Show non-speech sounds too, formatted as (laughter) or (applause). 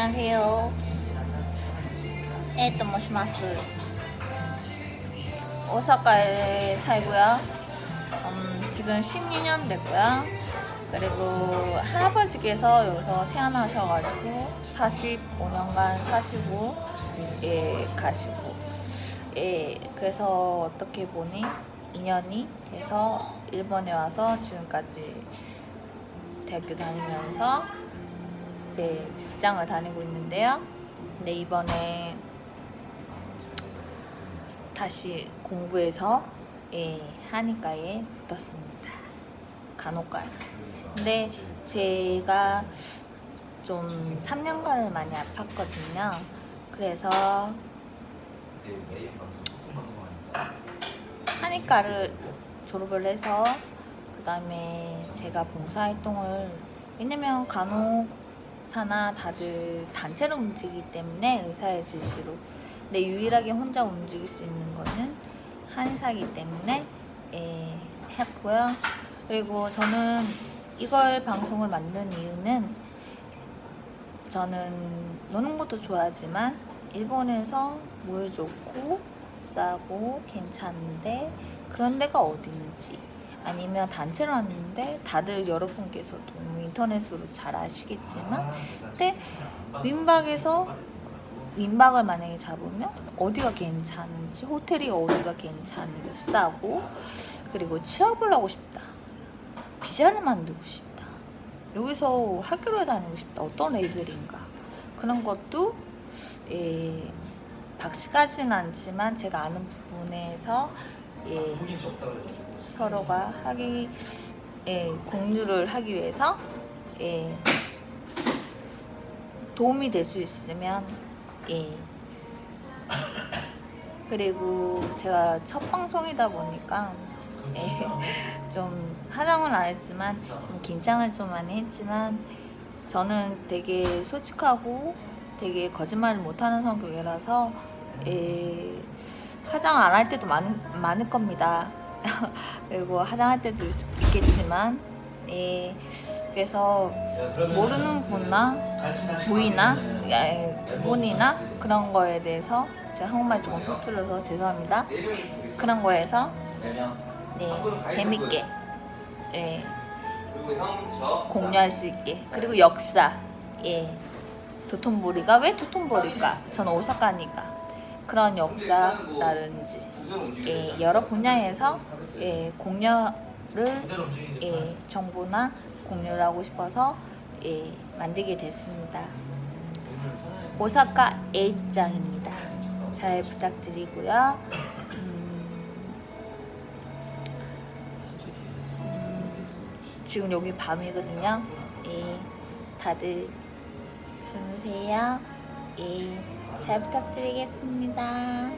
안녕하세요. 에또 모시마스. 오사카에 살고요. 음, 지금 12년 됐고요. 그리고 할아버지께서 여기서 태어나셔가지고 45년간 사시고 예 가시고 예 그래서 어떻게 보니 인연이 돼서 일본에 와서 지금까지 대학교 다니면서 이제 직장을 다니고 있는데요. 근데 이번에 다시 공부해서 예, 한의과에 붙었습니다. 간호과. 근데 제가 좀 3년간을 많이 아팠거든요. 그래서 한의과를 졸업을 해서 그 다음에 제가 봉사활동을 왜냐면 간호 사나 다들 단체로 움직이기 때문에 의사의 지시로 근데 유일하게 혼자 움직일 수 있는 거는 한의사이기 때문에 예, 했고요. 그리고 저는 이걸 방송을 만든 이유는 저는 노는 것도 좋아하지만 일본에서 뭘 좋고 싸고 괜찮은데 그런 데가 어딘지 아니면 단체로 왔는데 다들 여러분께서도 뭐 인터넷으로 잘 아시겠지만 근데 민박에서 민박을 만약에 잡으면 어디가 괜찮은지 호텔이 어디가 괜찮은지 싸고 그리고 취업을 하고 싶다. 비자를 만들고 싶다. 여기서 학교를 다니고 싶다. 어떤 레벨인가. 그런 것도 예, 박시까지는 않지만 제가 아는 부분에서 예, 서로가 하기 예, 공유를 하기 위해서 예, 도움이 될 수 있으면 예. 그리고 제가 첫 방송이다 보니까 예, 좀 화장을 안 했지만 좀 긴장을 좀 많이 했지만 저는 되게 솔직하고 되게 거짓말을 못하는 성격이라서 예, 화장 안 할 때도 많, 많을 겁니다. (laughs) 그리고 화장할 때도 있, 있겠지만 예, 그래서 모르는 분나 부위나 예, 부분이나 그런 거에 대해서 제가 한국말 조금 삐뚤어서 죄송합니다. 그런 거에서 네, 재밌게 예, 공유할 수 있게 그리고 역사 예, 도톤보리가 왜 도톤보리일까? 저는 오사카니까 그런 역사라든지 예, 여러 분야에서 예, 공유를 예, 정보나 공유를 하고 싶어서 예, 만들게 됐습니다. 오사카 A장입니다. 잘 부탁드리고요. 음, 지금 여기 밤이거든요. 예, 다들 주무세요. 예, 잘 부탁드리겠습니다.